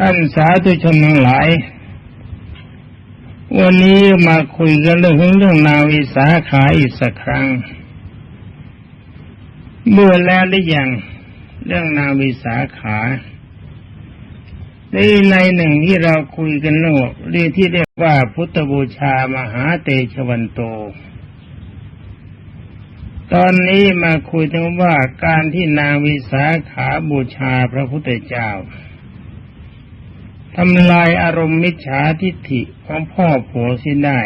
ท่านสาธุชนทั้งหลาย วันนี้มาคุยกันเรื่องเรื่องนาวิสาขาอีกสักครั้ง เมื่อแล้วหรือยังเรื่องนาวิสาขาในในหนึ่งที่เราคุยกันเรื่องเรื่องที่เรียกว่าพุทธบูชามหาเตชะวันโต ตอนนี้มาคุยถึงว่าการที่นางวิสาขาบูชาพระพุทธเจ้า ทำลายอารมณ์มิจฉาทิฏฐิของพ่อผัวสิ้นได้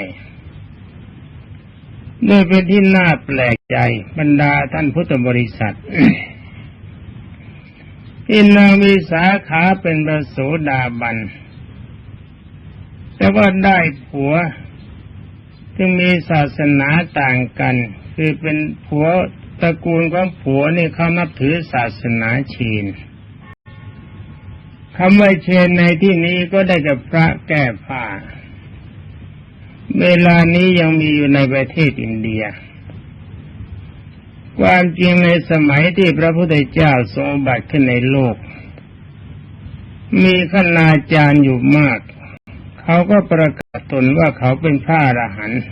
ด้วยเป็นที่น่าแปลกใจบรรดาท่านพุทธบริษัทอินนางมีสาขาเป็นประโสดาบัน แต่ว่าได้ผัวที่มีศาสนาต่างกัน คือเป็นผัวตระกูลของผัวนี่เขานับถือศาสนาชีน คำว่าเชนในที่นี้ก็ได้กับพระแก้ผ้า เวลานี้ยังมีอยู่ในประเทศอินเดีย ความจริงในสมัยที่พระพุทธเจ้าทรงบัติขึ้นในโลก มีขณาจารย์อยู่มาก เขาก็ประกาศตนว่าเขาเป็นพระอรหันต์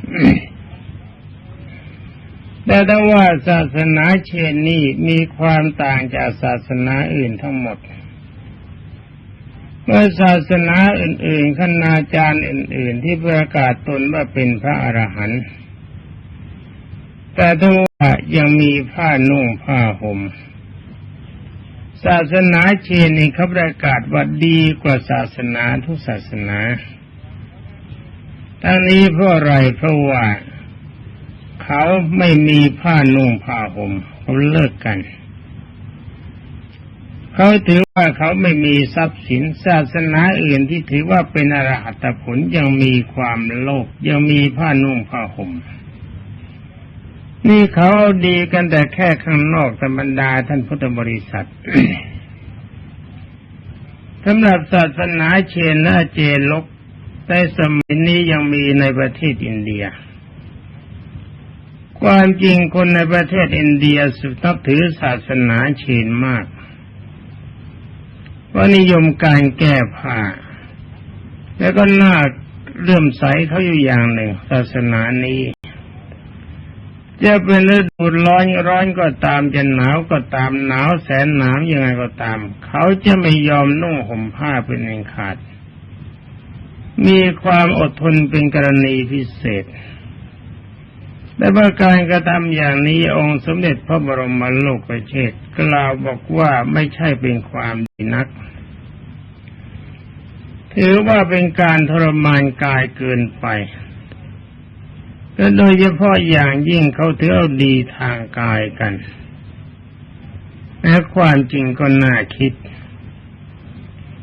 แต่ถ้าว่าศาสนาเชนนี้มีความต่างจากศาสนาอื่นทั้งหมด เมื่อศาสนาอื่น ๆ คณาจารย์อื่น ๆ ที่ประกาศตนว่าเป็นพระอรหันต์แต่ถ้าว่ายังมีผ้านุ่งผ้าห่มศาสนาเชนนี่เขาประกาศว่าดีกว่าศาสนาทุกศาสนาทั้งนี้เพราะอะไรเพราะว่า เขาไม่มีผ้านุ่งผ้าห่มเขาเลิกกัน เขาถือว่าเขาไม่มีทรัพย์สินศาสนาอื่นที่ถือว่าเป็นอรหัตผลยังมีความโลภยังมีผ้านุ่งผ้าห่มนี่เขาเอาดีกันแต่แค่ข้างนอกธรรมดาท่านพุทธบริษัทสำหรับศาสนาเชนและเจลกในสมัยนี้ยังมีในประเทศอินเดีย ความจริงคนในประเทศอินเดียสุนับถือศาสนาเชนมาก ว่านิยมการแก้ผ้า แล้วก็น่าเลื่อมใสเขาอยู่อย่างหนึ่ง ศาสนานี้ จะเป็นฤดูร้อนร้อนก็ตามจะหนาวก็ตามหนาวแสนหนาวยังไงก็ตาม เขาจะไม่ยอมนุ่งห่มผ้าเป็นเองขาด มีความอดทนเป็นกรณีพิเศษ แต่ว่าการกระทำอย่างนี้องค์สมเด็จพระบรมโลกเชษกล่าวบอกว่าไม่ใช่เป็นความดีนัก ถือว่าเป็นการทรมานกายเกินไปและโดยเฉพาะอย่างยิ่งเขาถือเอาดีทางกายกันและความจริงก็น่าคิด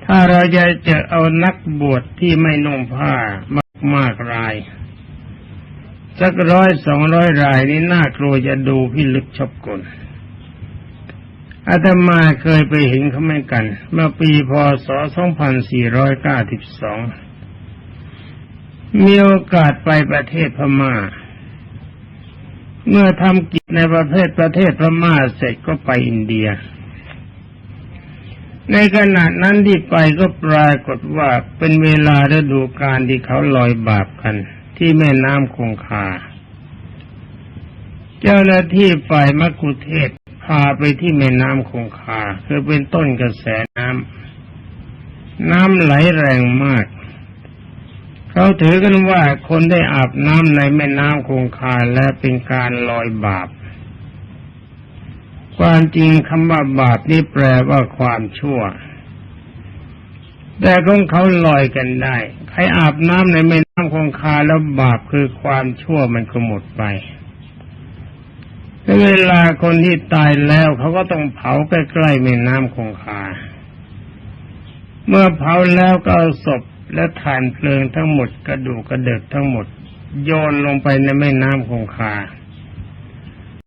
ถ้าเราจะจะเอานักบวชที่ไม่นุ่งผ้ามากมากราย สักร้อยสองร้อยรายนี่น่ากลัวจะดูพิลึกชอบกลอาตมาเคยไปเห็นเขาไม่กัน เมื่อปีพศ 2492 มีโอกาสไปประเทศพมา่า เมื่อทำกิจในประเทศประเทศพม่าเสร็จก็ไปอินเดีย ในขณะนั้นที่ไปก็ปรากฏว่าเป็นเวลาฤดูกาลที่เขาลอยบาปกัน ที่แม่น้ำคงคา เจ้าหน้าที่ฝ่ายมักคุเทศพาไปที่แม่น้ำคงคา คือเป็นต้นกระแสน้ำน้ำไหลแรงมาก เขาถือกันว่าคนได้อาบน้ำในแม่น้ำคงคาและเป็นการลอยบาปความจริงคำว่าบาปนี่แปลว่าความชั่ว แต่ของเขาลอยกันได้ ใครอาบน้ำในแม่ น้ำคงคาแล้วบาปคือความชั่วมันก็หมดไปเวลาคนที่ตายแล้วเขาก็ต้องเผาใกล้ๆแม่น้ำคงคา เมื่อเผาแล้วก็เอาศพและฐานเพลิงทั้งหมดกระดูกกระเดิกทั้งหมด โยนลงไปในแม่น้ำคงคา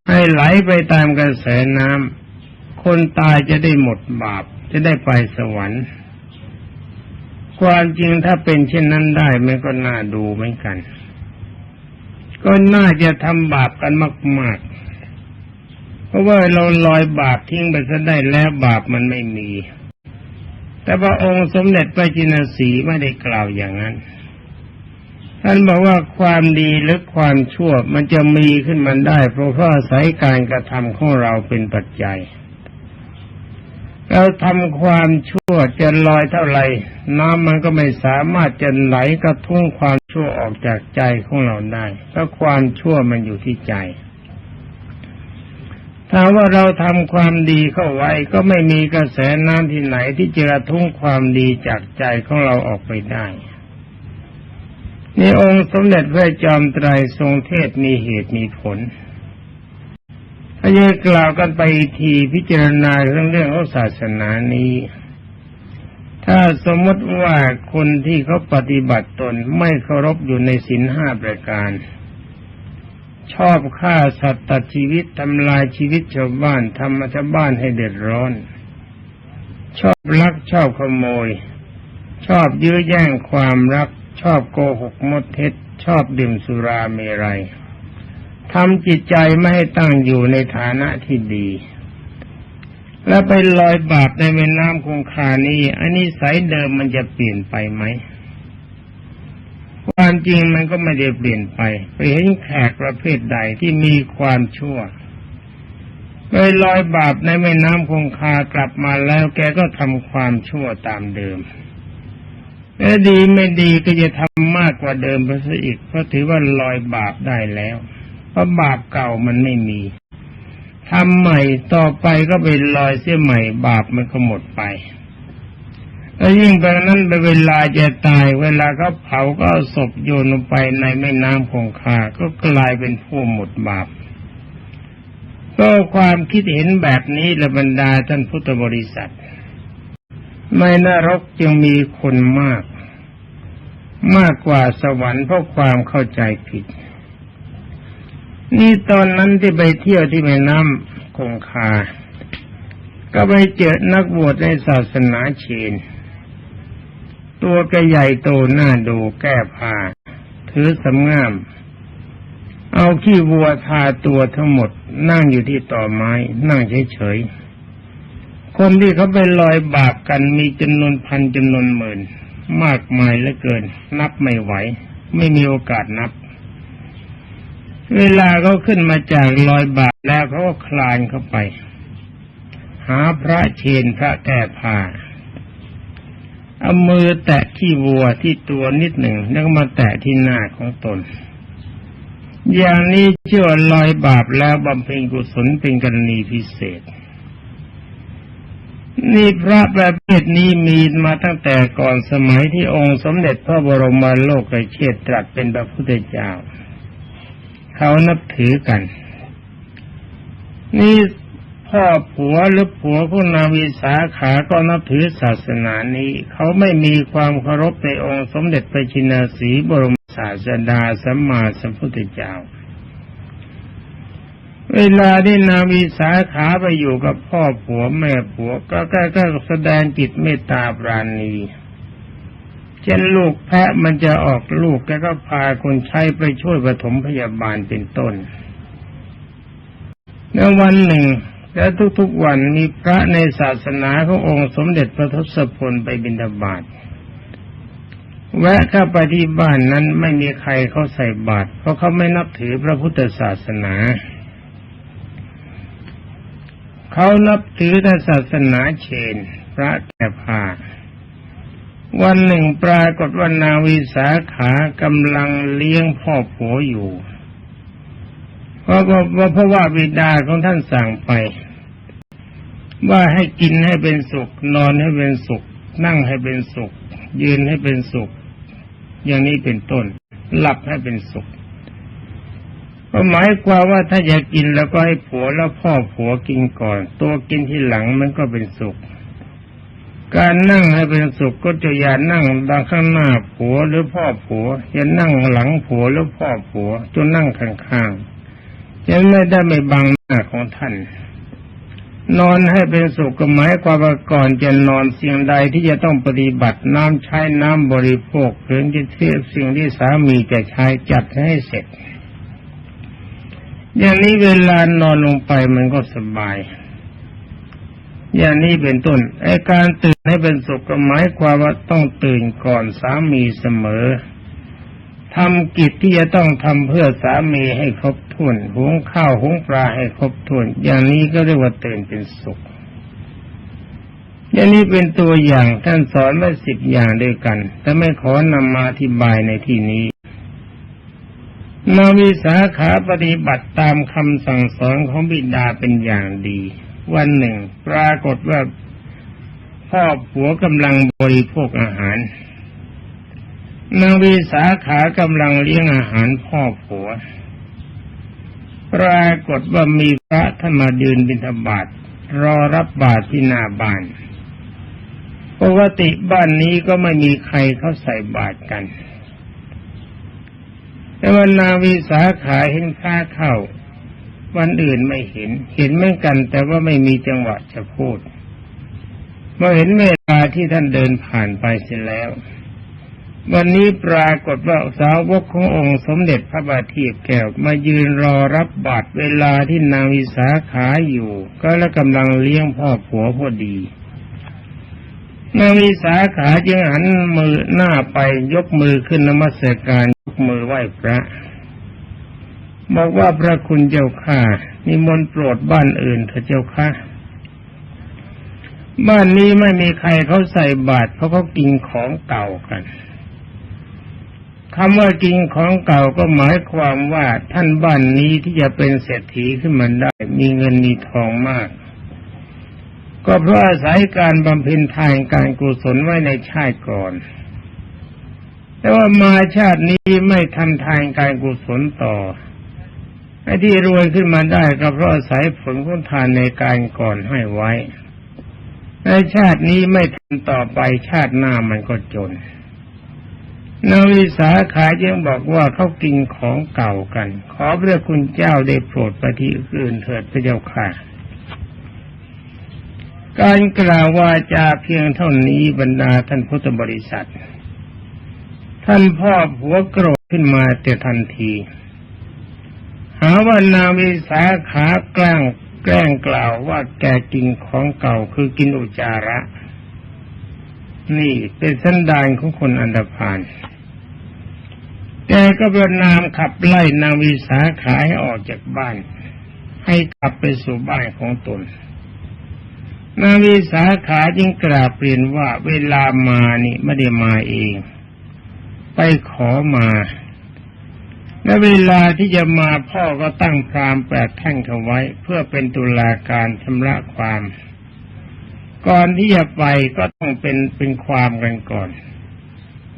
ให้ไหลไปตามกระแสน้ำคนตายจะได้หมดบาปจะได้ไปสวรรค์ ความจริงถ้าเป็นเช่นนั้นได้มันก็น่าดูเหมือนกัน ก็น่าจะทำบาปกันมาก ๆ เพราะว่าเราลอยบาปทิ้งไปซะได้แล้วบาปมันไม่มี แต่พระองค์สมเด็จพระจินสีไม่ได้กล่าวอย่างนั้น ท่านบอกว่าความดีหรือความชั่วมันจะมีขึ้นมันได้ เพราะว่าอายการกระทำของเราเป็นปัจจัย เราทำความชั่วจะลอยเท่าไหร่น้ำมันก็ไม่สามารถจะไหลกระทุ้งความชั่วออกจากใจของเราได้เพราะความชั่วมันอยู่ที่ใจถ้าว่าเราทำความดีเข้าไว้ก็ไม่มีกระแสน้ำที่ไหนที่จะกระทุ้งความดีจากใจของเราออกไปได้นี่องค์สมเด็จพระจอมไตรทรงเทศมีเหตุมีผล ถ้าจะกล่าวกันไปทีพิจารณาเรื่องเรื่องของศาสนานี้ ถ้าสมมติว่าคนที่เขาปฏิบัติตนไม่เคารพอยู่ในศีลห้าประการ ชอบฆ่าสัตว์ตัดชีวิตทำลายชีวิตชาวบ้านทำชาวบ้านให้เดือดร้อน ชอบลักชอบขโมย ชอบยื้อแย่งความรัก ชอบโกหกมดเท็จ ชอบดื่มสุราเมรัย ทำจิตใจไม่ให้ตั้งอยู่ในฐานะที่ดี แล้วไปลอยบาปในแม่น้ำคงคานี้อันนี้สายเดิมมันจะเปลี่ยนไปไหม ความจริงมันก็ไม่ได้เปลี่ยนไป ไปเห็นแขกประเภทใดที่มีความชั่วไปลอยบาปในแม่น้ำคงคากลับมาแล้วแกก็ทำความชั่วตามเดิมและดีไม่ดีก็จะทำมากกว่าเดิมไปซะอีกเพราะถือว่าลอยบาปได้แล้ว เพราะบาปเก่ามันไม่มีทำใหม่ต่อไปก็ไปลอยเสียใหม่ บาปมันก็หมดไปแล้วยิ่งไปนั้นไปเวลาจะตาย เวลาเขาเผาก็ศพโยนลงไปในแม่น้ำคงคาก็กลายเป็นผู้หมดบาปก็ความคิดเห็นแบบนี้ละบรรดาท่านพุทธบริษัท ไม่นรกจึงมีคนมาก มากกว่าสวรรค์เพราะความเข้าใจผิด นี่ตอนนั้นที่ไปเที่ยวที่แม่น้ำคงคา ก็ไปเจอนักบวชในศาสนาเชน ตัวก็ใหญ่โตหน้าดูแก้ผ้าถือสำงาม เอาขี้วัวทาตัวทั้งหมด นั่งอยู่ที่ต่อไม้ นั่งเฉยๆ คนที่เขาไปลอยบาปกันมีจำนวนพันจำนวนหมื่น มากมายเหลือเกิน นับไม่ไหว ไม่มีโอกาสนับ เวลาเขาขึ้นมาจากลอยบาปแล้วเขาก็คลานเข้าไป หาพระเชนพระแก้ผ้าเอามือแตะที่วัวที่ตัวนิดหนึ่งแล้วก็มาแตะที่หน้าของตน อย่างนี้เชื่อลอยบาปแล้วบำเพ็ญกุศลเป็นกรณีพิเศษ นี่พระประเภทนี้มีมาตั้งแต่ก่อนสมัยที่องค์สมเด็จพระบรมโลกเชษตรัสเป็นพระพุทธเจ้า เขานับถือกัน นี่พ่อผัวหรือผัวของนางวิสาขาก็นับถือศาสนานี้ เขาไม่มีความเคารพในองค์สมเด็จพระชินสีบรมศาสดาสัมมาสัมพุทธเจ้า เวลาที่นางวิสาขาไปอยู่กับพ่อผัวแม่ผัวก็ก็ก็แสดงจิตเมตตาปราณี เช่นลูกแพะมันจะออกลูกแกก็พาคนใช้ไปช่วยปฐมพยาบาลเป็นต้นในวันหนึ่ง และทุกๆวันมีพระในศาสนาขององค์สมเด็จพระทศพลไปบิณฑบาตแวะเข้าไปที่บ้านนั้นไม่มีใครเขาใส่บาตรเพราะเขาไม่นับถือพระพุทธศาสนาเขานับถือแต่ศาสนาเชน พระแก่พา วันหนึ่งปรากฏว่านาวิสาขากำลังเลี้ยงพ่อผัวอยู่เพราะว่าเพราะว่าบิดาของท่านสั่งไป ว่าให้กินให้เป็นสุข นอนให้เป็นสุข นั่งให้เป็นสุข ยืนให้เป็นสุข อย่างนี้เป็นต้น หลับให้เป็นสุขก็หมายความว่าถ้าอยากกินแล้วก็ให้ผัวแล้วพ่อผัวกินก่อน ตัวกินที่หลังมันก็เป็นสุข การนั่งให้เป็นสุขก็จะอย่านั่งดังข้างหน้าผัวหรือพ่อผัว อย่านั่งหลังผัวหรือพ่อผัวจนนั่งข้างๆจะไม่ได้ไม่บังหน้าของท่าน นอนให้เป็นสุขก็หมายความว่าก่อนจะนอนสิ่งใดที่จะต้องปฏิบัติน้ำใช้น้ำบริโภคหรือจะเทียบสิ่งที่สามีจะใช้จัดให้เสร็จ อย่างนี้เวลานอนลงไปมันก็สบาย อย่างนี้เป็นต้นไอการตื่นให้เป็นสุขก็หมายความว่าต้องตื่นก่อนสามีเสมอทำกิจที่จะต้องทำเพื่อสามีให้ครบถ้วนหุงข้าวหุงปลาให้ครบถ้วน อย่างนี้ก็เรียกว่าตื่นเป็นสุข อย่างนี้เป็นตัวอย่างท่านสอนไว้สิบอย่างด้วยกัน แต่ไม่ขอนำมาอธิบายในที่นี้นาวิสาขาปฏิบัติตามคำสั่งสอนของบิดาเป็นอย่างดี วันหนึ่ง ปรากฏว่าพ่อผัวกำลังบริโภคอาหารนางวิสาขากำลังเลี้ยงอาหารพ่อผัว ปรากฏว่ามีพระท่านมาเดินบิณฑบาตรอรับบาตรที่หน้าบ้านปกติบ้านนี้ก็ไม่มีใครเขาใส่บาตรกันแต่วันนาวิสาขาเห็นข้าเข้า วันอื่นไม่เห็น เห็นเหมือนกัน แต่ว่าไม่มีจังหวะจะพูดเมื่อเห็นเวลาที่ท่านเดินผ่านไปเสร็จแล้ว วันนี้ปรากฏว่าสาวกขององค์สมเด็จพระบาทีแก้วมายืนรอรับบาตรเวลาที่นางวิสาขาอยู่ ก็แล้วกำลังเลี้ยงพ่อผัวพอดีนางวิสาขาจึงหันมือหน้าไปยกมือขึ้นนมัสการยกมือไหว้พระ บอกว่าพระคุณเจ้าข้านิมนต์โปรดบ้านอื่นเถอะเจ้าค่ะบ้านนี้ไม่มีใครเขาใส่บาตรเพราะเขากินของเก่ากันคำว่ากินของเก่าก็หมายความว่าท่านบ้านนี้ที่จะเป็นเศรษฐีขึ้นมาได้ มีเงินมีทองมาก ก็เพราะอาศัยการบำเพ็ญทานการกุศลไว้ในชาติก่อน แต่ว่ามาชาตินี้ไม่ทำทานการกุศลต่อ ไอ้ที่รวยขึ้นมาได้ก็เพราะอาศัยผลของทานในการก่อนให้ไว้ในชาตินี้ไม่ทำต่อไปชาติหน้ามันก็จนนาวิสาขายังบอกว่าเขากินของเก่ากัน ขอพระคุณเจ้าได้โปรดปที่อื่นเถิดพระเจ้าค่ะ การกล่าววาจาเพียงเท่านี้บรรดาท่านพุทธบริษัท ท่านพ่อผัวโกรธขึ้นมาแต่ทันที หาว่านาวิสาขาแกล้งแกล้งกล่าวว่าแกกินของเก่าคือกินอุจจาระ นี่เป็นสันดานของคนอันดพานแกก็ประนามขับไล่นางวิสาขาให้ออกจากบ้าน ให้กลับไปสู่บ้านของตนนางวิสาขาจึงกราบเปลี่ยนว่าเวลามานี่ไม่ได้มาเอง ไปขอมา และเวลาที่จะมาพ่อก็ตั้งพรามแปดแท่งเขาไว้ เพื่อเป็นตุลาการชำระความ ก่อนที่จะไปก็ต้องเป็นเป็นความกันก่อน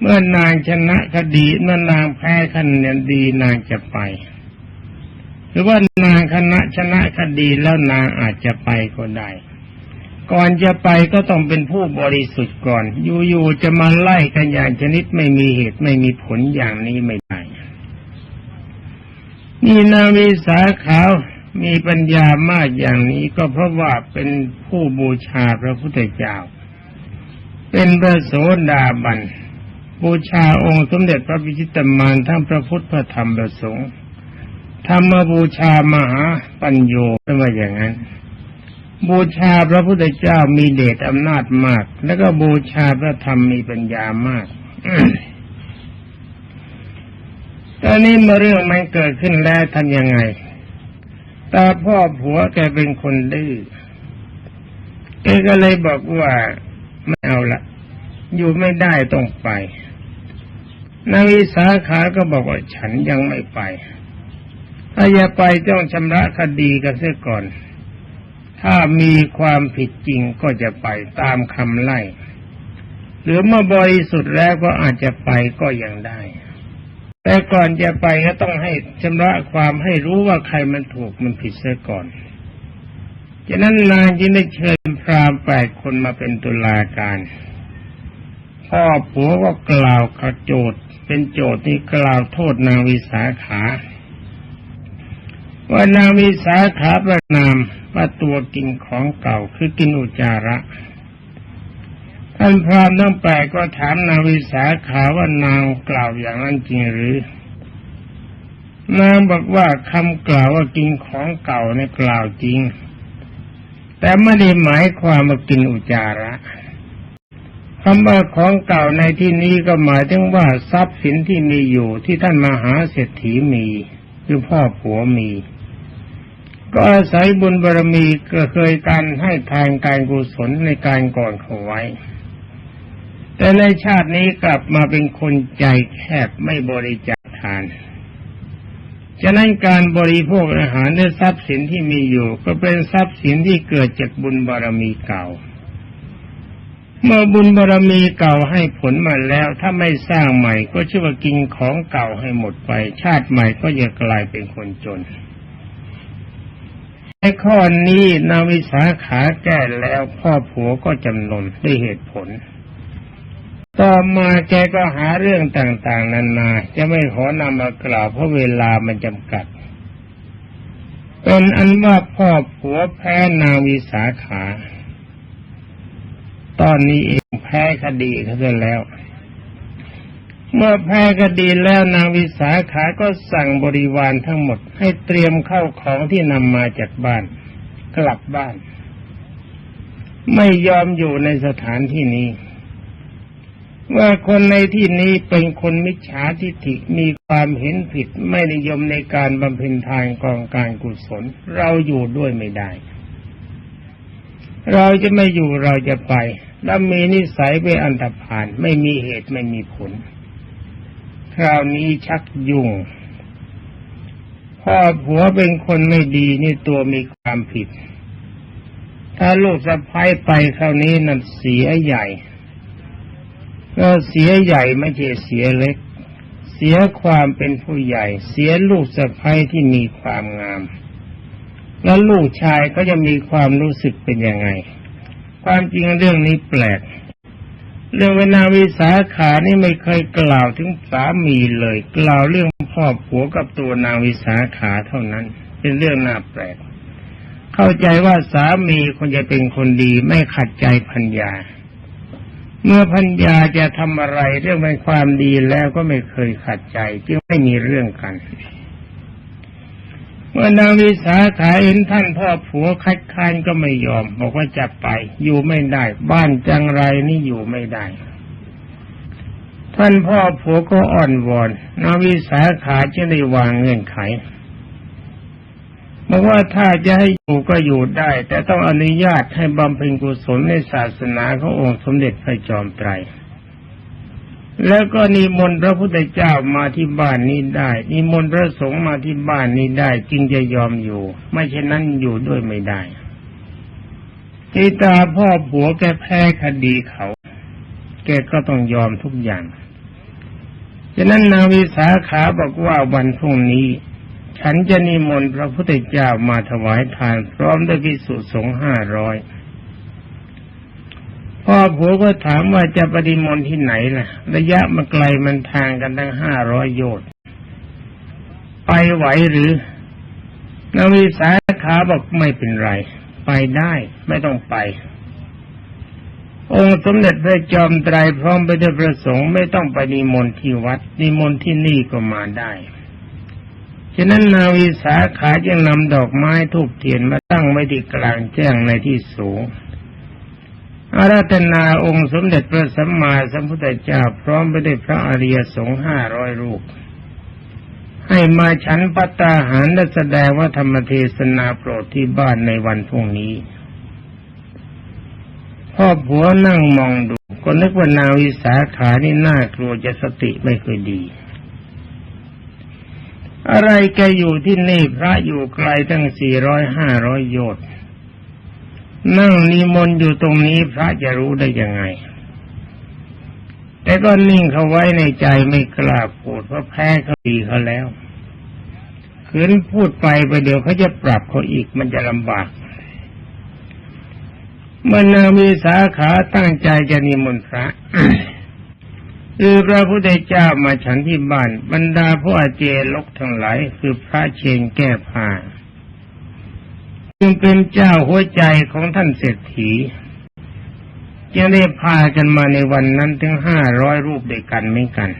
เมื่อนางชนะคดีเมื่อนางแพ้คะแนนดีนางจะไป หรือว่านางคณะชนะคดีแล้วนางอาจจะไปก็ได้ก่อนจะไปก็ต้องเป็นผู้บริสุทธิ์ก่อน อยู่ๆจะมาไล่กันอย่างชนิดไม่มีเหตุไม่มีผลอย่างนี้ไม่ได้ นี่นาวิสาขาวมีปัญญามากอย่างนี้ก็เพราะว่าเป็นผู้บูชาพระพุทธเจ้า เป็นพระโสดาบัน บูชาองค์สมเด็จพระพิชิตมารทั้งพระพุทธพระธรรมพระสงฆ์ธรรมบูชามหาปัญโยเป็นว่าอย่างนั้น บูชาพระพุทธเจ้ามีเดชอำนาจมาก แล้วก็บูชาพระธรรมมีปัญญามาก ตอนนี้มื่อเรื่องมันเกิดขึ้นแล้วทำยังไง ตาพ่อผัวแกเป็นคนดื้อแกก็เลยบอกว่าไม่เอาละอยู่ไม่ได้ต้องไปนางวิสาขาก็บอกว่าฉันยังไม่ไป ถ้าจะไปต้องชำระคดีกันเสียก่อน ถ้ามีความผิดจริงก็จะไปตามคำไล่ หรือเมื่อบริสุทธิ์แล้วก็อาจจะไปก็ยังได้ แต่ก่อนจะไปก็ต้องให้ชำระความให้รู้ว่าใครมันถูกมันผิดเสียก่อนฉะนั้นนางจึงได้เชิญพราหมณ์แปดคนมาเป็นตุลาการ พ่อผัวก็กล่าวขโจทย์เป็นโจทย์ที่กล่าวโทษนางวิสาขา ว่านางวิสาขาประนามว่าตัวกินของเก่าคือกินอุจาระ ท่านพรามทั้งแปดก็ถามนางวิสาขาว่านางกล่าวอย่างนั้นจริงหรือ นางบอกว่าคำกล่าวว่ากินของเก่าในกล่าวจริง แต่ไม่ได้หมายความว่ากินอุจจาระคำว่าของเก่าในที่นี้ก็หมายถึงว่าทรัพย์สินที่มีอยู่ที่ท่านมหาเศรษฐีมีคือพ่อผัวมี ก็อาศัยบุญบารมีก็เคยการให้ทานการกุศลในการก่อนเขาไว้ แต่ในชาตินี้กลับมาเป็นคนใจแคบไม่บริจาคทานฉะนั้นการบริโภคอาหารและทรัพย์สินที่มีอยู่ ก็เป็นทรัพย์สินที่เกิดจากบุญบารมีเก่า เมื่อบุญบารมีเก่าให้ผลมาแล้ว ถ้าไม่สร้างใหม่ก็ชื่อว่ากินของเก่าให้หมดไป ชาติใหม่ก็จะกลายเป็นคนจนในข้อนี้นาวิสาขาแก้แล้วพ่อผัวก็จำนนด้วยเหตุผล ต่อมาแกก็หาเรื่องต่างๆนานาจะไม่ขอนำมากล่าวเพราะเวลามันจำกัด เป็นอันว่าพ่อผัวแพ้นางวิสาขา ตอนนี้เองแพ้คดีเขาเสแล้ว เมื่อแพ้คดีแล้วนางวิสาขาก็สั่งบริวารทั้งหมด ให้เตรียมเข้าของที่นำมาจากบ้าน กลับบ้าน ไม่ยอมอยู่ในสถานที่นี้ ว่าคนในที่นี้เป็นคนมิจฉาทิฏฐิมีความเห็นผิดไม่นิยมในการบำเพ็ญทานกองการกุศล เราอยู่ด้วยไม่ได้ เราจะไม่อยู่เราจะไปแล้วมีนิสัยเป็นอันธพาลไม่มีเหตุไม่มีผล คราวนี้ชักยุ่งพ่อผัวเป็นคนไม่ดีนี่ตัวมีความผิด ถ้าลูกสะพ้ายไปคราวนี้นั่นเสียใหญ่ ก็เสียใหญ่ไม่ใช่เสียเล็ก เสียความเป็นผู้ใหญ่ เสียลูกสะพ้ยที่มีความงาม แล้วลูกชายก็จะมีความรู้สึกเป็นยังไง ความจริงเรื่องนี้แปลก เรื่องเวนาวิสาขานี่ไม่เคยกล่าวถึงสามีเลย กล่าวเรื่องพ่อผัวกับตัวนางวิสาขาเท่านั้น เป็นเรื่องน่าแปลก เข้าใจว่าสามีคนจะเป็นคนดีไม่ขัดใจพัญญา เมื่อพัญญาจะทำอะไรเรื่องเป็นความดีแล้วก็ไม่เคยขัดใจ จึงไม่มีเรื่องกัน เมื่อนางวิสาขาเห็นท่านพ่อผัวคัดค้านก็ไม่ยอม บอกว่าจะไป อยู่ไม่ได้ บ้านจังไรนี่อยู่ไม่ได้ ท่านพ่อผัวก็อ่อนวอนนางวิสาขาจะได้วางเงื่อนไข บอกว่าถ้าจะให้อยู่ก็อยู่ได้ แต่ต้องอนุญาตให้บำเพ็ญกุศลในศาสนาขององค์สมเด็จพระจอมไตร แล้วก็นิมนต์พระพุทธเจ้ามาที่บ้านนี้ได้ นิมนต์พระสงฆ์มาที่บ้านนี้ได้ จึงจะยอมอยู่ ไม่เช่นนั้นอยู่ด้วยไม่ได้ทีตาพ่อผัวแกแพ้คดีเขา แกก็ต้องยอมทุกอย่างฉะนั้นนางวิสาขาบอกว่าวันพรุ่งนี้ ฉันจะนิมนต์พระพุทธเจ้ามาถวายทาน พร้อมด้วยพิสุสงฆ์ห้าร้อยพ่อผัวก็ถามว่าจะปฏิมนต์ที่ไหนล่ะ ระยะมันไกลมันทางกันตั้งห้าร้อยโยชน์ไปไหวหรือนวิสาขาบอกไม่เป็นไร ไปได้ไม่ต้องไป องค์สมเด็จพระจอมไตรพร้อมไปด้วยพระสงฆ์ไม่ต้องไปนิมนต์ที่วัดนิมนต์ที่นี่ก็มาได้ ฉะนั้นนาวิสาขาจึงนำดอกไม้ทูบเทียนมาตั้งไว้ที่กลางแจ้งในที่สูง อาราธนาองค์สมเด็จพระสัมมาสัมพุทธเจ้าพร้อมไปด้วยพระอริยสงฆ์ห้าร้อยรูป ให้มาฉันปัตตาหารและแสดงว่าธรรมเทศนาโปรดที่บ้านในวันพรุ่งนี้ พ่อผัวนั่งมองดู ก็นึกว่านาวิสาขานี่น่ากลัวจะสติไม่เคอยดี อะไรแกอยู่ที่นี่พระอยู่ไกลตั้งสี่ร้อยห้าร้อยโยชน์นั่งนิมนต์อยู่ตรงนี้พระจะรู้ได้ยังไง แต่ก็นิ่งเขาไว้ในใจไม่กล้าพูดเพราะแพ้เขาดีเขาแล้วขืนพูดไปไปเดี๋ยวเขาจะปรับเขาอีกมันจะลำบาก เมื่อนางมีสาขาตั้งใจจะนิมนต์พระ คือพระพุทธเจ้ามาฉันที่บ้าน บรรดาผู้อาเจลกทั้งหลายคือพระเชงแก้ผ้าจึงเป็นเจ้าหัวใจของท่านเศรษฐีจึงได้พากันมาในวันนั้นถึงห้าร้อยรูปด้วยกันไม่กัน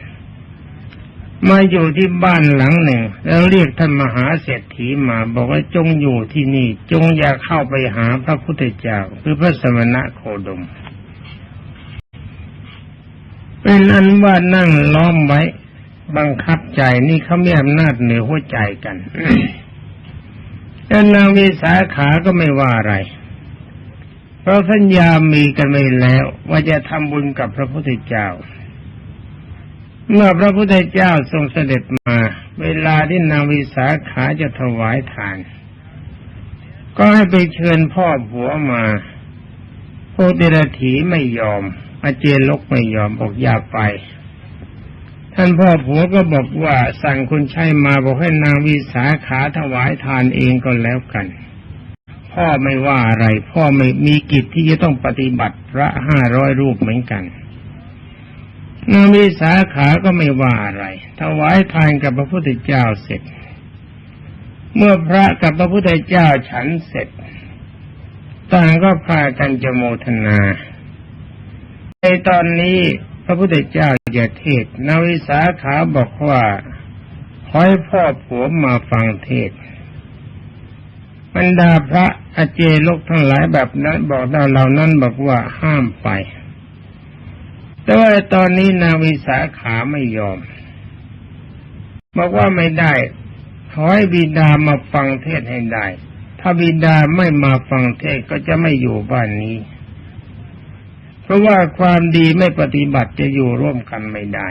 มาอยู่ที่บ้านหลังหนึ่ง แล้วเรียกท่านมหาเศรษฐีมาบอกว่าจงอยู่ที่นี่ จงอย่าเข้าไปหาพระพุทธเจ้า คือพระสมณะโคดม เป็นอันว่านั่งล้อมไว้ บังคับใจนี่เขามีอำนาจเหนือหัวใจกันแล้วนางวิสาขาก็ไม่ว่าอะไร เพราะสัญญามีกันไว้แล้ว ว่าจะทำบุญกับพระพุทธเจ้า เมื่อพระพุทธเจ้าทรงเสด็จมา เวลาที่นางวิสาขาจะถวายทาน ก็ให้ไปเชิญพ่อผัวมาโพธิรถีไม่ยอม อาเจนลกไม่ยอมบอกอย่าไป ท่านพ่อผัวก็บอกว่าสั่งคุณชัยมาบอกให้นางวิสาขาถวายทานเองก็แล้วกัน พ่อไม่ว่าอะไร พ่อไม่มีกิจที่จะต้องปฏิบัติพระห้าร้อยรูปเหมือนกันนางวิสาขาก็ไม่ว่าอะไร ถวายทานกับพระพุทธเจ้าเสร็จ เมื่อพระกับพระพุทธเจ้าฉันเสร็จ ต่างก็พากันจะโมทนา ในตอนนี้พระพุทธเจ้าจะเทศนาวิสาขาบอกว่าขอให้พ่อผัวมาฟังเทศบรรดาพระอาเจโลกทั้งหลายแบบนั้นบอกเราเหล่านั้นบอกว่าห้ามไป แต่ว่าตอนนี้นาวิสาขาไม่ยอม บอกว่าไม่ได้ขอให้บิดามาฟังเทศให้ได้ ถ้าบิดาไม่มาฟังเทศก็จะไม่อยู่บ้านนี้ เพราะว่าความดีไม่ปฏิบัติจะอยู่ร่วมกันไม่ได้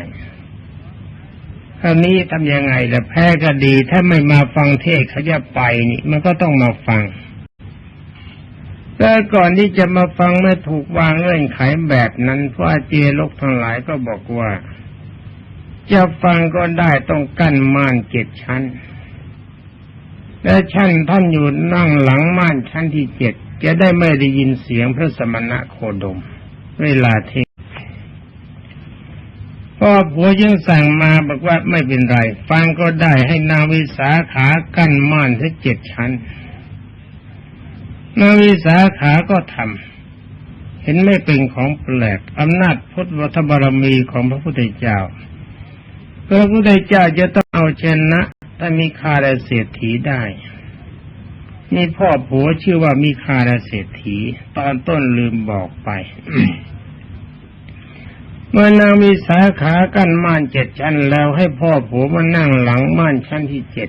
คราวนี้ทำยังไงล่ะแพ้ก็ดี ถ้าไม่มาฟังเทศเขาจะไปนี่ มันก็ต้องมาฟัง แต่ก่อนที่จะมาฟังไม่ถูกวางเงื่อนไขแบบนั้นเพราะเจโลกทั้งหลายก็บอกว่า จะฟังก็ได้ต้องกั้นม่านเจ็ดชั้น และชั้นท่านอยู่นั่งหลังม่านชั้นที่เจ็ดจะได้ไม่ได้ยินเสียงพระสมณะโคดม เวลาเทศพ่อผัวยังสั่งมาบอกว่าไม่เป็นไร ฟังก็ได้ให้นางวิสาขากั้นม่านทั้งเจ็ดชั้นนางวิสาขาก็ทำเห็นไม่เป็นของแปลกอำนาจพุทธวัฒบารมีของพระพุทธเจ้าพระพุทธเจ้าจะต้องเอาชนะถ้ามีคาราเศรษฐีได้ นี่พ่อผัวชื่อว่ามีคาราเศรษฐี ตอนต้นลืมบอกไป เมื่อนางมีสาขากั้นม่านเจ็ดชั้นแล้วให้พ่อผัวมานั่งหลังม่านชั้นที่เจ็ด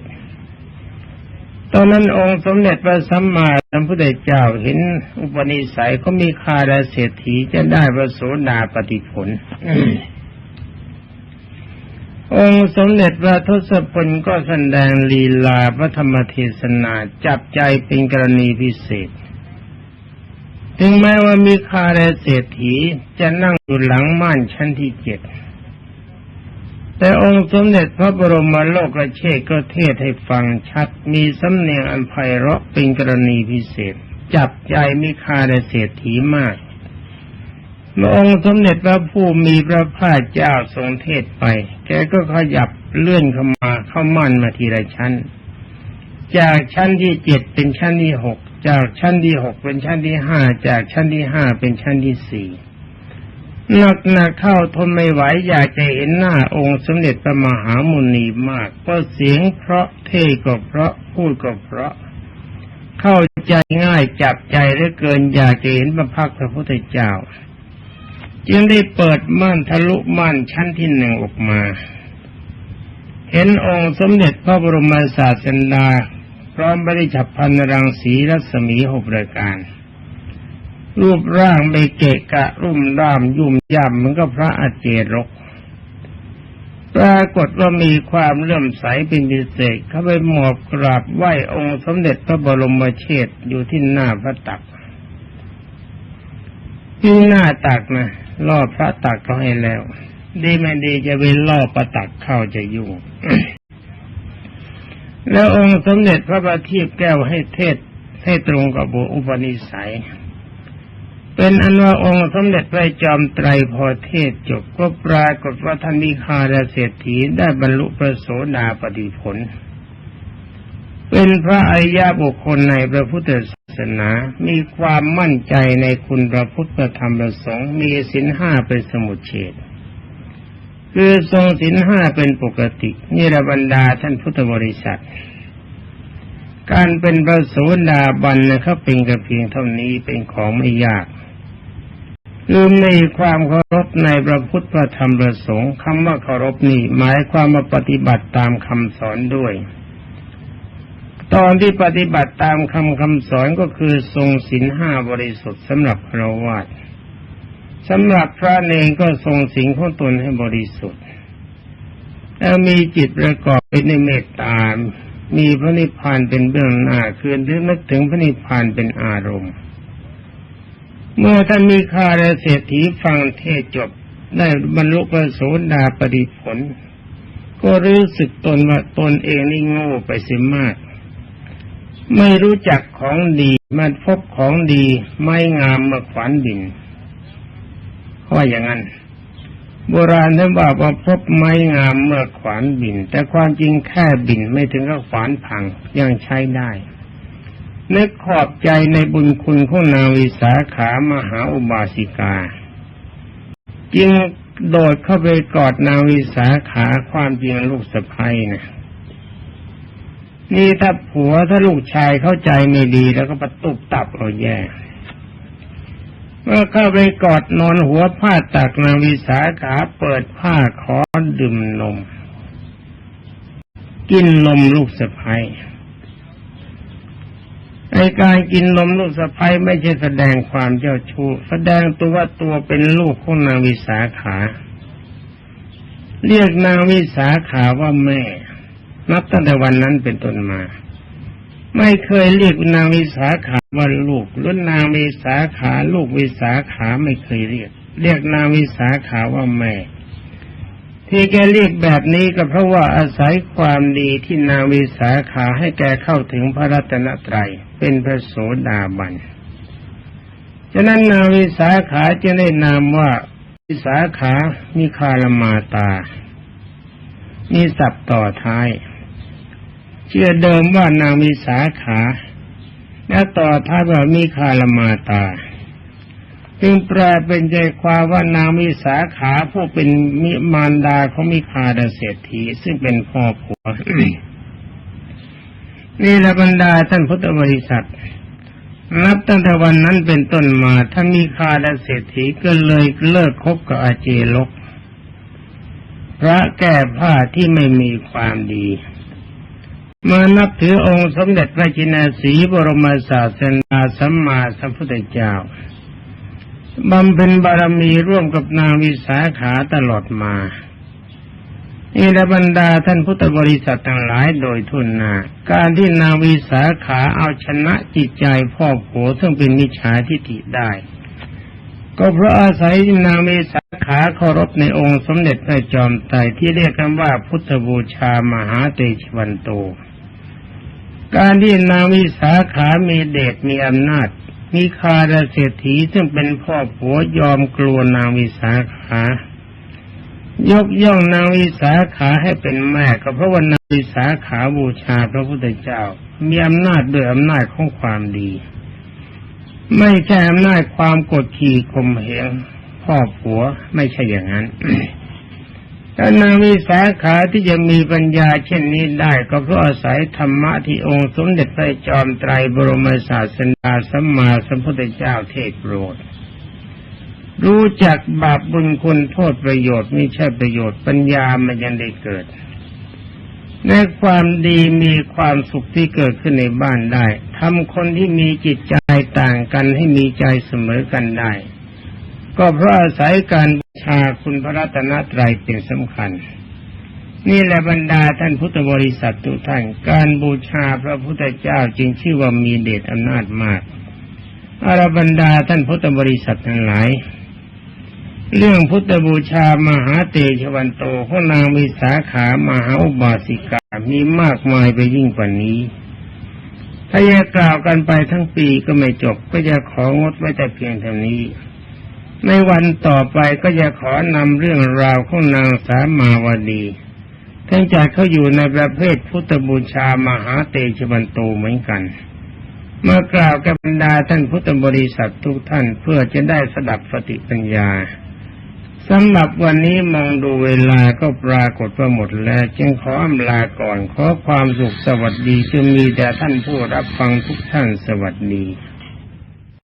ตอนนั้นองค์สมเด็จพระสัมมาสัมพุทธเจ้าเห็นอุปนิสัยเขามีคาราเศรษฐีจะได้พระโสดาปฏิผล องค์สมเด็จพระทศพลก็แสดงลีลาพระธรรมเทศนาจับใจเป็นกรณีพิเศษ ถึงแม้ว่ามีคาราเศรษฐีจะนั่งอยู่หลังม่านชั้นที่เจ็ด แต่องค์สมเด็จพระบรมโลกเชษก็เทศให้ฟังชัดมีสำเนียงอันไพเราะเป็นกรณีพิเศษ จับใจมีคาราเศรษฐีมากเมื่อองค์สมเด็จพระผู้มีพระภาคเจ้าทรงเทศไป แกก็ขยับเลื่อนเข้ามาเข้ามั่นมาทีละชั้น จากชั้นที่เจ็ดเป็นชั้นที่หกจากชั้นที่หกเป็นชั้นที่ห้าจากชั้นที่ห้าเป็นชั้นที่สี่หนักหนักเข้าทนไม่ไหวอยากจะเห็นหน้าองค์สมเด็จพระมหามุนีมาก ก็เสียงเพราะเท่ก็เพราะพูดก็เพราะ เข้าใจง่ายจับใจเหลือเกินอยากจะเห็นพระพักตร์พระพุทธเจ้า จึงได้เปิดม่านทะลุม่านชั้นที่หนึ่งออกมา เห็นองค์สมเด็จพระบรมศาสดาพร้อมบริฉับพันรังสีรัศมีหกรายการ รูปร่างไม่เกะกะรุ่มร่ามยุ่มย่ำมือนกับพระอาเจรก ปรากฏว่ามีความเลื่อมใสเป็นพิเศษเข้าไปหมอบกราบไหว้องค์สมเด็จพระบรมเชษฐ์อยู่ที่หน้าพระตัก ที่หน้าตักนะล่อพระตักเขาให้แล้ว ดีไม่ดีจะไปล่อประตักเข้าจะยุ่งแล้วองค์สมเด็จพระบัณฑิตแก้วให้เทศให้ตรงกับบุอุปนิสัย เป็นอันว่าองค์สมเด็จพระจอมไตรพอเทศจบก็ปรากฏว่าท่านมีคาราเศรษฐีได้บรรลุพระโสดาปฏิผล เป็นพระอริยบุคคลในพระพุทธศาสนา มีความมั่นใจในคุณพระพุทธธรรมประสงค์ มีสินห้าเป็นสมุเฉดคือทรงศีลห้าเป็นปกติ นี่ระบรรดาท่านพุทธบริษัท การเป็นพระโสดาบันนะครับเป็นกระเพียงเท่านี้เป็นของไม่ยากลืมในความเคารพในพระพุทธธรรมพระสงฆ์คำว่าเคารพนี่หมายความมาปฏิบัติตามคำสอนด้วย ตอนที่ปฏิบัติตามคำคำสอนก็คือทรงศีลห้าบริสุทธิ์สำหรับพระวาสสำหรับพระเนงก็ทรงสิ่งของตนให้บริสุทธิ์แล้วมีจิตประกอบไปในเมตตา มีพระนิพพานเป็นเบื้องหน้าคือนึกถึงพระนิพพานเป็นอารมณ์ เมื่อท่านมีคาราเศรษฐีฟังเทศจบได้บรรลุพระโสดาปฏิผล ก็รู้สึกตนว่าตนเองนี่โง่ไปเสียมาก ไม่รู้จักของดีมันพบของดีไม่งามมาขวานบินว่าอย่างนั้น โบราณท่านบอกว่าพบไม้งามเมื่อขวานบิน แต่ความจริงแค่บินไม่ถึงกับขวานพังยังใช้ได้นึกขอบใจในบุญคุณของนางวิสาขามหาอุบาสิกา จึงโดดเข้าไปกอดนางวิสาขาความจริงลูกสะพ้ยนะ นี่ถ้าผัวถ้าลูกชายเข้าใจไม่ดีแล้วก็ประตุบตับเราแย่ เมื่อเข้าไปกอดนอนหัวผ้าตักนางวิสาขาเปิดผ้าขอดื่มนม กินนมลูกสะพ้ยในการกินนมลูกสะพ้ยไม่ใช่แสดงความเจ้าชู้แสดงตัวว่าตัวเป็นลูกของนางวิสาขา เรียกนางวิสาขาว่าแม่ นับตั้งแต่วันนั้นเป็นต้นมา ไม่เคยเรียกนางวิสาขาว่าลูกรุ่นนางวิสาขาลูกวิสาขาไม่เคยเรียก เรียกนางวิสาขาว่าแม่ที่แกเรียกแบบนี้ก็เพราะว่าอาศัยความดีที่นางวิสาขาให้แกเข้าถึงพระรัตนตรัยเป็นพระโสดาบัน ฉะนั้นนางวิสาขาจะได้นามว่าวิสาขามีคารมาตา มีศัพท์ต่อท้าย ชื่อเดิมว่านางวิสาขา และต่อท้ายว่ามีคารมาตาจึงแปลเป็นใจความว่านางวิสาขาผู้เป็นมิมารดาของมิคาดเศรษฐีซึ่งเป็นพ่อผัวนี่ละบรรดาท่านพุทธบริษัทนับตั้งแต่วันนั้นเป็นต้นมาท่ามีคาดเศรษฐีก็เลยเลิกคบกับอาเจลก พระแก้ผ้าที่ไม่มีความดี มานับถือองค์สมเด็จพระจินสีบรมศาสนาสัมมาสัมพุทธเจ้าบำเพ็ญบารมีร่วมกับนางวิสาขาตลอดมานี่ละบรรดาท่านพุทธบริษัททั้งหลายโดยทุนนาการที่นางวิสาขาเอาชนะจิตใจพ่อผัวซึ่งเป็นมิจฉาทิฏฐิได้ ก็เพราะอาศัยนางวิสาขาเคารพในองค์สมเด็จพระจอมไตรที่เรียกกันว่าพุทธบูชามหาเตชวันโต การที่นางวิสาขามีเดชมีอำนาจ มีคาราเศรษฐีซึ่งเป็นพ่อผัวยอมกลัวนางวิสาขายกย่องนางวิสาขาให้เป็นแม่ก็เพราะว่านางวิสาขาบูชาพระพุทธเจ้า มีอำนาจด้วยอำนาจของความดี ไม่ใช่อำนาจความกดขี่ข่มเหงพ่อผัวไม่ใช่อย่างนั้น นางวิสาขาที่จะมีปัญญาเช่นนี้ได้ ก็เพราะอาศัยธรรมะที่องค์สมเด็จพระจอมไตรบรมศาสดาสัมมาสัมพุทธเจ้าเทศโปรด รู้จักบาปบุญคุณโทษประโยชน์ไม่ใช่ประโยชน์ปัญญามันยังได้เกิดในความดีมีความสุขที่เกิดขึ้นในบ้านได้ทำคนที่มีจิตใจต่างกันให้มีใจเสมอกันได้ ก็เพราะอาศัยการ ชาคุณพระรัตนตรัยเป็นสำคัญ นี่แหละบรรดาท่านพุทธบริษัททุกท่าน การบูชาพระพุทธเจ้าจึงชื่อว่ามีเดชอำนาจมากอารบรรดาท่านพุทธบริษัททั้งหลาย เรื่องพุทธบูชามหาเตชวันโตของนางวิสาขามหาอุบาสิกามีมากมายไปยิ่งกว่านี้ ถ้าจะกล่าวกันไปทั้งปีก็ไม่จบก็จะของดไว้แต่เพียงเท่านี้ ในวันต่อไปก็จะขอนำเรื่องราวของนางสามาวดีทั้งจากเขาอยู่ในประเภทพุทธบูชามหาเตชวันโตเหมือนกัน เมากล่าวกับบรรดาท่านพุทธบริษัททุกท่านเพื่อจะได้สดับสติปัญญาสำหรับวันนี้มองดูเวลาก็ปรากฏว่าหมดแล้ว จึงขออำลาก่อนขอความสุขสวัสดีจะมีแต่ท่านผู้รับฟังทุกท่านสวัสดี